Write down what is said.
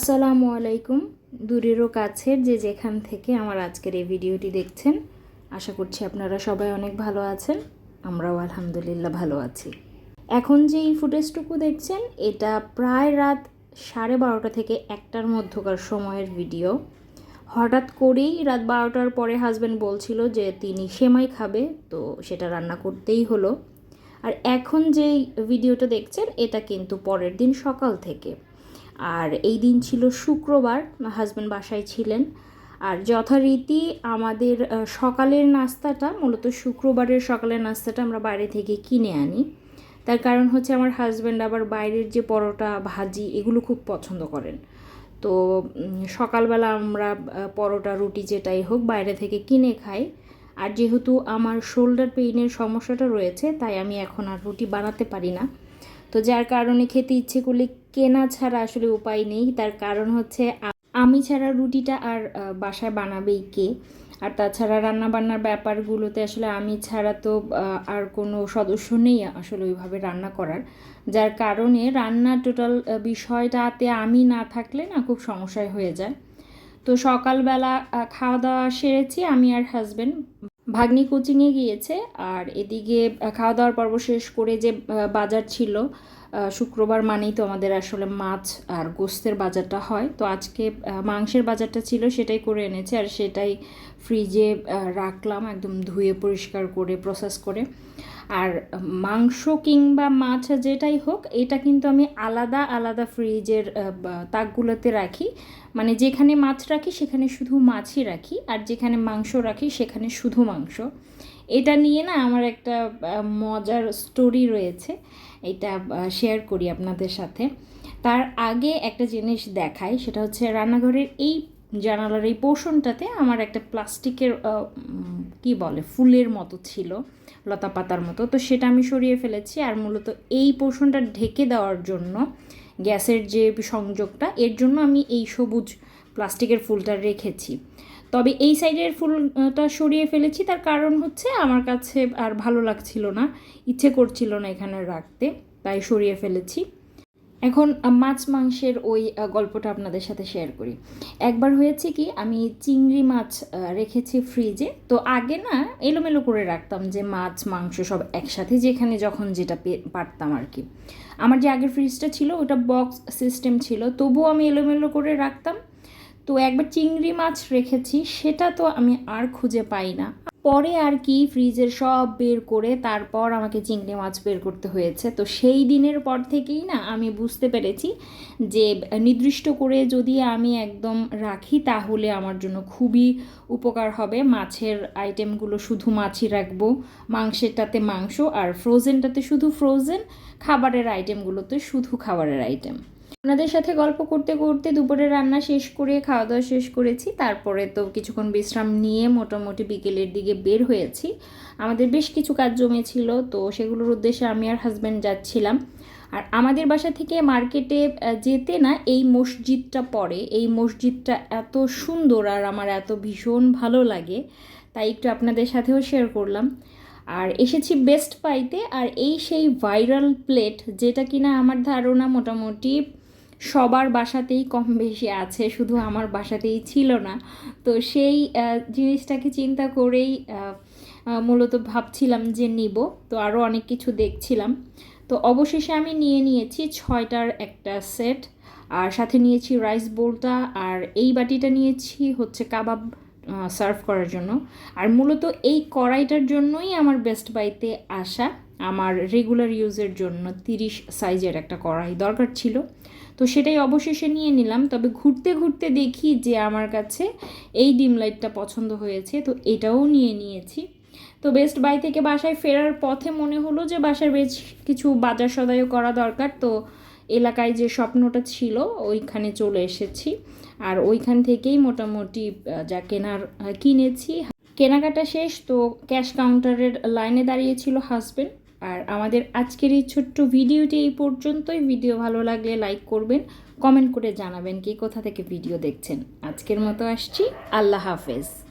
আসসালামু আলাইকুম। দূরেরও কাছের যে যেখান থেকে আমার আজকের এই ভিডিওটি দেখছেন, আশা করছি আপনারা সবাই অনেক ভালো আছেন, আমরাও আলহামদুলিল্লাহ ভালো আছি। এখন যে এই ফুটেজটুকু দেখছেন, এটা প্রায় রাত সাড়ে বারোটা থেকে একটার মধ্যকার সময়ের ভিডিও। হঠাৎ করেই রাত বারোটার পরে হাজব্যান্ড বলছিল যে তিনি সেমাই খাবে, তো সেটা রান্না করতেই হলো। আর এখন যেই ভিডিওটা দেখছেন, এটা কিন্তু পরের দিন সকাল থেকে। আর এই দিন ছিল শুক্রবার হাজব্যান্ড বাসায় ছিলেন। আর যথারীতি আমাদের সকালের নাস্তাটা, মূলত শুক্রবারের সকালের নাস্তাটা আমরা বাইরে থেকে কিনে আনি। তার কারণ হচ্ছে আমার হাজব্যান্ড আবার বাইরের যে পরোটা, ভাজি, এগুলো খুব পছন্দ করেন। তো সকালবেলা আমরা পরোটা, রুটি যেটাই হোক বাইরে থেকে কিনে খাই। আর যেহেতু আমার শোল্ডার পেইনের সমস্যাটা রয়েছে, তাই আমি এখন আর রুটি বানাতে পারি না। তো যার কারণে খেতে ইচ্ছে করলে কেনা ছাড়া আসলে উপায় নেই। তার কারণ হচ্ছে আমি ছাড়া রুটিটা আর বাসায় বানাবেই কে? আর তাছাড়া রান্না বান্নার ব্যাপারগুলোতে আসলে আমি ছাড়া তো আর কোনো সদস্য নেই আসলে ওইভাবে রান্না করার। যার কারণে রান্না টোটাল বিষয়টাতে আমি না থাকলে না খুব সমস্যায় হয়ে যায়। তো সকালবেলা খাওয়া দাওয়া সেরেছি, আমি আর হাজবেন্ড ভাগ্নি কোচিংয়ে গিয়েছে আর এদিকে খাওয়া দাওয়ার পর্ব শেষ করে যে বাজার ছিল শুক্রবার মানেই তো আমাদের আসলে মাছ আর গোস্তের বাজারটা হয়। তো আজকে মাংসের বাজারটা ছিল, সেটাই করে এনেছে আর সেটাই ফ্রিজে রাখলাম, একদম ধুয়ে পরিষ্কার করে প্রসেস করে। আর মাংস কিংবা মাছ যেটাই হোক, এটা কিন্তু আমি আলাদা আলাদা ফ্রিজের তাকগুলোতে রাখি। মানে যেখানে মাছ রাখি, সেখানে শুধু মাছই রাখি, আর যেখানে মাংস রাখি, সেখানে শুধু মাংস। এটা নিয়ে না আমার একটা মজার স্টোরি রয়েছে। এটা শেয়ার করি আপনাদের সাথে। তার আগে একটা জিনিস দেখাই, সেটা হচ্ছে রান্নাঘরের এই জানালার এই পোর্শনটাতে আমার একটা প্লাস্টিকের কি বলে, ফুলের মতো ছিল, লতা পাতার মতো। তো সেটা আমি সরিয়ে ফেলেছি আর মূলত এই পোর্শনটা ঢেকে দেওয়ার জন্য গ্যাসের যে সংযোগটা, এর জন্য আমি এই সবুজ প্লাস্টিকের ফুলটা রেখেছি। তবে এই সাইডের ফুলটা সরিয়ে ফেলেছি, তার কারণ হচ্ছে আমার কাছে আর ভালো লাগছিল না, ইচ্ছে করছিল না এখানে রাখতে, তাই সরিয়ে ফেলেছি। এখন মাছ মাংসের ওই গল্পটা আপনাদের সাথে শেয়ার করি। একবার হয়েছে কি, আমি চিংড়ি মাছ রেখেছি ফ্রিজে তো আগে না এলোমেলো করে রাখতাম যে মাছ, মাংস সব একসাথে, যেখানে যখন যেটা পারতাম আর কি। আমার যে আগের ফ্রিজটা ছিল, ওটা বক্স সিস্টেম ছিল, তবুও আমি এলোমেলো করে রাখতাম। তো একবার চিংড়ি মাছ রেখেছি, সেটা তো আমি আর খুঁজে পাই না। পরে আর কি ফ্রিজের সব বের করে তারপর আমাকে চিংড়ি মাছ বের করতে হয়েছে। তো সেই দিনের পর থেকেই না আমি বুঝতে পেরেছি যে, নির্দিষ্ট করে যদি আমি একদম রাখি তাহলে আমার জন্য খুবই উপকার হবে। মাছের আইটেমগুলো শুধু মাছই রাখব, মাংসেরটাতে মাংস আর ফ্রোজেনটাতে শুধু ফ্রোজেন খাবারের আইটেমগুলোতে শুধু খাবারের আইটেম আপনাদের সাথে গল্প করতে করতে দুপুরে রান্না শেষ করে খাওয়া দাওয়া শেষ করেছি। তারপরে তো কিছুক্ষণ বিশ্রাম নিয়ে মোটামুটি বিকেলের দিকে বের হয়েছি। আমাদের বেশ কিছু কাজ জমেছিল, তো সেগুলোর উদ্দেশ্যে আমি আর হাজব্যান্ড যাচ্ছিলাম। আর আমাদের বাসা থেকে মার্কেটে যেতে না এই মসজিদটা পড়ে। এই মসজিদটা এত সুন্দর আর আমার এত ভীষণ ভালো লাগে, তাই একটু আপনাদের সাথেও শেয়ার করলাম। আর এসেছি বেস্ট পাইতে আর এই সেই ভাইরাল প্লেট যেটা কিনা আমার ধারণা মোটামুটি সবার বাসাতেই কম বেশি আছে, শুধু আমার বাসাতেই ছিল না। তো সেই জিনিসটাকে চিন্তা করেই মূলত ভাবছিলাম যে নিব। তো আরও অনেক কিছু দেখছিলাম। তো অবশেষে আমি নিয়ে নিয়েছি ছয়টার একটা সেট। আর সাথে নিয়েছি রাইস বোলটা। আর এই বাটিটা নিয়েছি হচ্ছে কাবাব সার্ভ করার জন্য। আর মূলত এই কড়াইটার জন্যই আমার বেস্ট বাইতে আসা। আমার রেগুলার ইউজের জন্য তিরিশ সাইজের একটা কড়াই দরকার ছিল। তো সেটাই অবশেষে নিয়ে নিলাম। তবে ঘুরতে ঘুরতে দেখি যে আমার কাছে এই ডিম লাইটটা পছন্দ হয়েছে, তো এটাও নিয়ে নিয়েছি। তো বেস্ট বাই থেকে বাসায় ফেরার পথে মনে হলো যে বাসার বেশ কিছু বাজার সদাইও করা দরকার। তো এলাকায় যে স্বপ্নটা ছিল, ওইখানে চলে এসেছি। আর ওইখান থেকেই মোটামুটি যা কেনার কিনেছি। কেনাকাটা শেষ, তো ক্যাশ কাউন্টারের লাইনে দাঁড়িয়েছিল হাজবেন্ড আর আমাদের আজকের এই ছোট্ট ভিডিওটি এই পর্যন্তই। ভিডিও ভালো লাগলে লাইক করবেন, কমেন্ট করে জানাবেন কি কোথা থেকে ভিডিও দেখছেন। আজকের মতো আসছি। আল্লাহ হাফেজ।